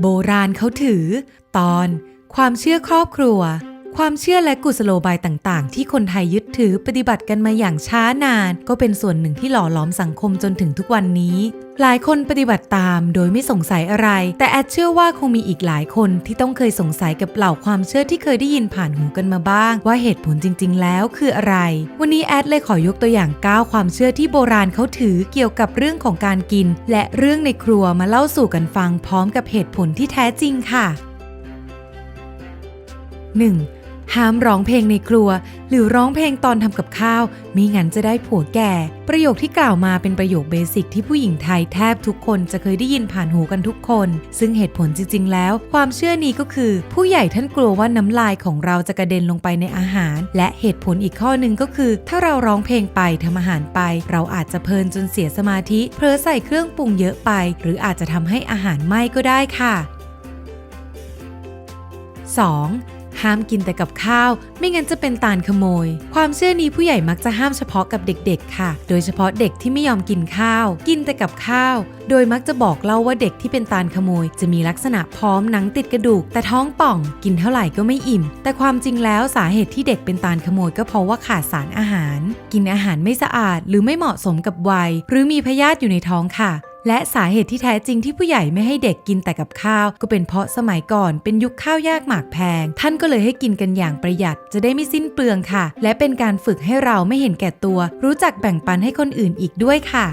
โบราณเขาถือ ตอน ความเชื่อครอบครัว ความเชื่อและกุศโลบายต่างๆ ที่คนไทยยึดถือปฏิบัติกันมาอย่างช้านาน ก็เป็นส่วนหนึ่งที่หล่อหลอมสังคมจนถึงทุกวันนี้ หลายคนปฏิบัติตามโดยไม่สงสัยอะไร แต่แอดเชื่อว่าคงมีอีกหลายคนที่ต้องเคยสงสัยกับเหล่าความเชื่อที่เคยได้ยินผ่านหูกันมาบ้าง ว่าเหตุผลจริง ๆ แล้วคืออะไร วันนี้แอดเลยขอยกตัวอย่าง 9 ความเชื่อที่โบราณเขาถือเกี่ยวกับเรื่องของการกิน และเรื่องในครัวมาเล่าสู่กันฟังพร้อมกับเหตุผลที่แท้จริงค่ะ 1. ห้ามร้องเพลงในครัว หรือร้องเพลงตอนทำกับข้าวมิงั้นจะได้ผัวแก่ ประโยคที่กล่าวมาเป็นประโยคเบสิกที่ผู้หญิงไทยแทบทุกคนจะเคยได้ยินผ่านหูกันทุกคน ซึ่งเหตุผลจริง ๆ แล้ว ความเชื่อนี้ก็คือ ผู้ใหญ่ท่านกลัวว่าน้ำลายของเราจะกระเด็นลงไปในอาหาร และเหตุผลอีกข้อหนึ่งก็คือ ถ้าเราร้องเพลงไปทำอาหารไป เราอาจจะเพลินจนเสียสมาธิเพลอใส่เครื่องปรุงเยอะไป หรืออาจจะทำให้อาหารไหม้ก็ได้ค่ะ 2. ห้ามกินแต่กับข้าว ไม่งั้นจะเป็นตาลขโมย ความเชื่อนี้ผู้ใหญ่มักจะห้ามเฉพาะกับเด็กๆ ค่ะ โดยเฉพาะเด็กที่ไม่ยอมกินข้าว กินแต่กับข้าว โดยมักจะบอกเล่าว่าเด็กที่เป็นตาลขโมย จะมีลักษณะพร้อมหนังติดกระดูก แต่ท้องป่อง กินเท่าไหร่ก็ไม่อิ่ม แต่ความจริงแล้วสาเหตุที่เด็กเป็นตาลขโมยก็เพราะว่าขาดสารอาหาร กินอาหารไม่สะอาดหรือไม่เหมาะสมกับวัย หรือมีพยาธิอยู่ในท้องค่ะ และสาเหตุที่แท้จริงที่ผู้ใหญ่ไม่ให้เด็กกินแต่กับข้าว ก็เป็นเพราะสมัยก่อนเป็นยุคข้าวยากหมากแพง ท่านก็เลยให้กินกันอย่างประหยัด จะได้ไม่สิ้นเปลืองค่ะ และเป็นการฝึกให้เราไม่เห็นแก่ตัว รู้จักแบ่งปันให้คนอื่นอีกด้วยค่ะ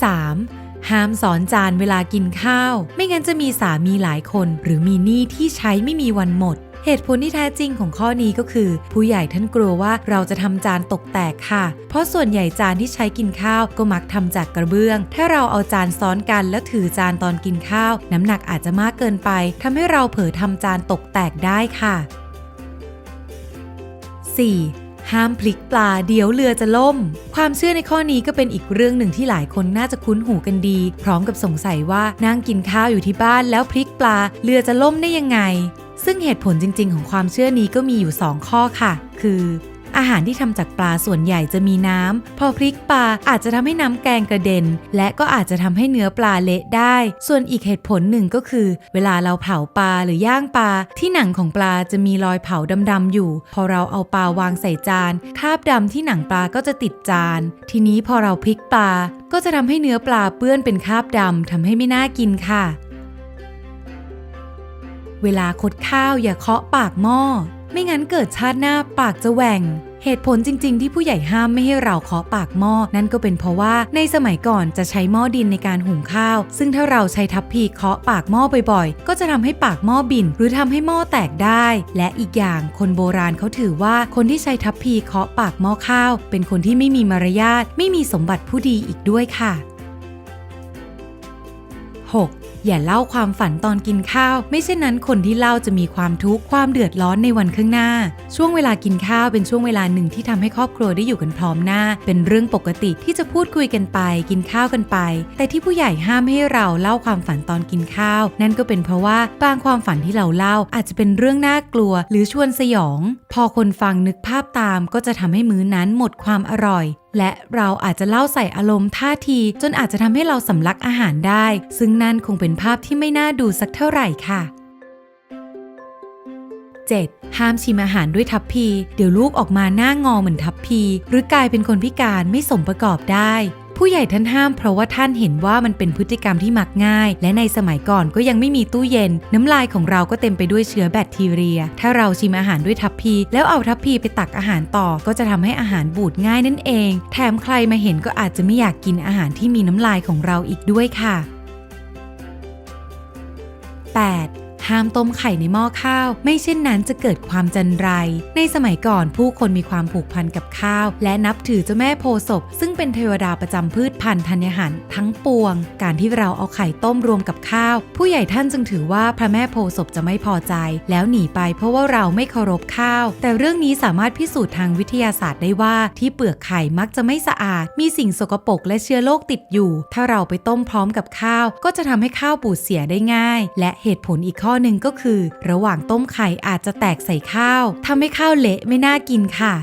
3. ห้ามสอนจานเวลากินข้าว ไม่งั้นจะมีสามีหลายคน หรือมีหนี้ที่ใช้ไม่มีวันหมด เหตุผลที่แท้จริงของข้อนี้ก็คือ ผู้ใหญ่ท่านกลัวว่าเราจะทำจานตกแตกค่ะ เพราะส่วนใหญ่จานที่ใช้กินข้าวก็มักทำจากกระเบื้อง ถ้าเราเอาจานซ้อนกันแล้วถือจานตอนกินข้าว น้ำหนักอาจจะมากเกินไปทำให้เราเผลอทำจานตกแตกได้ค่ะ 4. ห้ามพลิกปลาเดี๋ยวเรือจะล่ม ความเชื่อในข้อนี้ก็เป็นอีกเรื่องหนึ่งที่หลายคนน่าจะคุ้นหูกันดี พร้อมกับสงสัยว่านั่งกินข้าวอยู่ที่บ้านแล้วพลิกปลาเรือจะล่มได้ยังไง ซึ่งเหตุผลจริง ๆ ของความเชื่อนี้ก็มีอยู่ 2 ข้อค่ะ คือ อาหารที่ทำจากปลาส่วนใหญ่จะมีน้ำ พอพลิกปลาอาจจะทำให้น้ำแกงกระเด็น และก็อาจจะทำให้เนื้อปลาเละได้ ส่วนอีกเหตุผลหนึ่งก็คือ เวลาเราเผาปลาหรือย่างปลา ที่หนังของปลาจะมีรอยเผาดำๆอยู่ พอเราเอาปลาวางใส่จานคราบดำที่หนังปลาก็จะติดจาน ทีนี้พอเราพลิกปลา ก็จะทำให้เนื้อปลาเปื้อนเป็นคราบดำทำให้ไม่น่ากินค่ะ เวลาคดข้าวอย่าเคาะปากหม้อ ไม่งั้นเกิดชาติหน้าปากจะแหว่งเหตุผลจริง ๆ ที่ผู้ใหญ่ห้ามไม่ให้เราเคาะปากหม้อ นั่นก็เป็นเพราะว่าในสมัยก่อนจะใช้หม้อดินในการหุงข้าว ซึ่งถ้าเราใช้ทัพพีเคาะปากหม้อบ่อยๆ ก็จะทำให้ปากหม้อบิน หรือทำให้หม้อแตกได้ และอีกอย่างคนโบราณเขาถือว่าคนที่ใช้ทัพพีเคาะปากหม้อข้าว เป็นคนที่ไม่มีมารยาทไม่มีสมบัติผู้ดีอีกด้วยค่ะ 6. อย่าเล่าความฝันตอนกินข้าว ไม่เช่นนั้นคนที่เล่าจะมีความทุกข์ความเดือดร้อนในวันข้างหน้า ช่วงเวลากินข้าวเป็นช่วงเวลาหนึ่งที่ทำให้ครอบครัวได้อยู่กันพร้อมหน้า เป็นเรื่องปกติที่จะพูดคุยกันไป กินข้าวกันไป แต่ที่ผู้ใหญ่ห้ามให้เราเล่าความฝันตอนกินข้าว นั่นก็เป็นเพราะว่าบางความฝันที่เราเล่าอาจจะเป็นเรื่องน่ากลัว หรือชวนสยอง พอคนฟังนึกภาพตามก็จะทำให้มื้อนั้นหมดความอร่อย และเราอาจจะเล่าใส่อารมณ์ท่าที จนอาจจะทำให้เราสำลักอาหารได้ ซึ่งนั่นคงเป็นภาพที่ไม่น่าดูสักเท่าไหร่ค่ะ 7. ห้ามชิมอาหารด้วยทัพพี เดี๋ยวลูกออกมาหน้างอเหมือนทัพพี หรือกลายเป็นคนพิการไม่สมประกอบได้ ผู้ใหญ่ท่านห้ามเพราะว่าท่านเห็นว่ามันเป็นพฤติกรรมที่มักง่าย และในสมัยก่อนก็ยังไม่มีตู้เย็น น้ำลายของเราก็เต็มไปด้วยเชื้อแบคทีเรีย ถ้าเราชิมอาหารด้วยทัพพี แล้วเอาทัพพีไปตักอาหารต่อ ก็จะทำให้อาหารบูดง่ายนั่นเอง แถมใครมาเห็นก็อาจจะไม่อยากกินอาหารที่มีน้ำลายของเราอีกด้วยค่ะ 8. ห้ามต้มไข่ในหม้อข้าว ไม่เช่นนั้นจะเกิดความจันไร ในสมัยก่อนผู้คนมีความผูกพันกับข้าว และนับถือเจ้าแม่โพศพ ซึ่งเป็นเทวดาประจำพืชพันธุ์ธัญญหารทั้งปวง การที่เราเอาไข่ต้มรวมกับข้าว ผู้ใหญ่ท่านจึงถือว่าพระแม่โพศพจะไม่พอใจ แล้วหนีไปเพราะว่าเราไม่เคารพข้าว แต่เรื่องนี้สามารถพิสูจน์ทางวิทยาศาสตร์ได้ว่าที่เปลือกไข่มักจะไม่สะอาด มีสิ่งสกปรกและเชื้อโรคติดอยู่ ถ้าเราไปต้มพร้อมกับข้าว ก็จะทำให้ข้าวบูดเสียได้ง่าย และเหตุผลอีกข้อหนึ่งก็คือ ระหว่างต้มไข่อาจจะแตกใส่ข้าวทำให้ข้าวเละไม่น่ากินค่ะ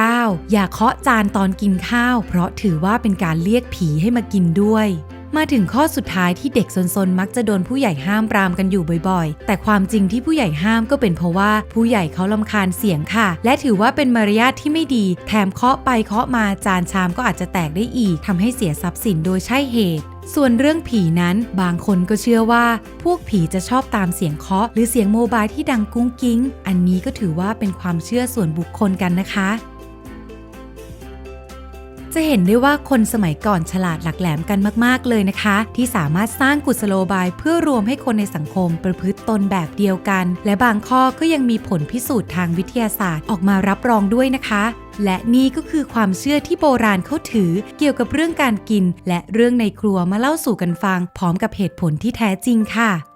9. อย่าเคาะจานตอนกินข้าว เพราะถือว่าเป็นการเรียกผีให้มากินด้วยมาถึงข้อสุดท้ายที่เด็กซนๆ มักจะโดนผู้ใหญ่ห้ามปรามกันอยู่บ่อยๆ แต่ความจริงที่ผู้ใหญ่ห้ามก็เป็นเพราะว่าผู้ใหญ่เขาลำคาญเสียงค่ะ และถือว่าเป็นมารยาทที่ไม่ดี แถมเคาะไปเคาะมาจานชามก็อาจจะแตกได้อีกทำให้เสียทรัพย์สินโดยใช่เหตุ ส่วนเรื่องผีนั้นบางคนก็เชื่อว่า พวกผีจะชอบตามเสียงเคาะหรือเสียงโมบายที่ดังกุ้งกิ้ง อันนี้ก็ถือว่าเป็นความเชื่อส่วนบุคคลกันนะคะ จะเห็นได้ว่าคนสมัยก่อนฉลาดหลักแหลมกันมาก ๆ เลยนะคะ ที่สามารถสร้างกุศโลบายเพื่อรวมให้คนในสังคมประพฤติตนแบบเดียวกัน และบางข้อก็ยังมีผลพิสูจน์ทางวิทยาศาสตร์ออกมารับรองด้วยนะคะและนี่ก็คือความเชื่อที่โบราณเขาถือ เกี่ยวกับเรื่องการกิน และเรื่องในครัวมาเล่าสู่กันฟัง พร้อมกับเหตุผลที่แท้จริงค่ะ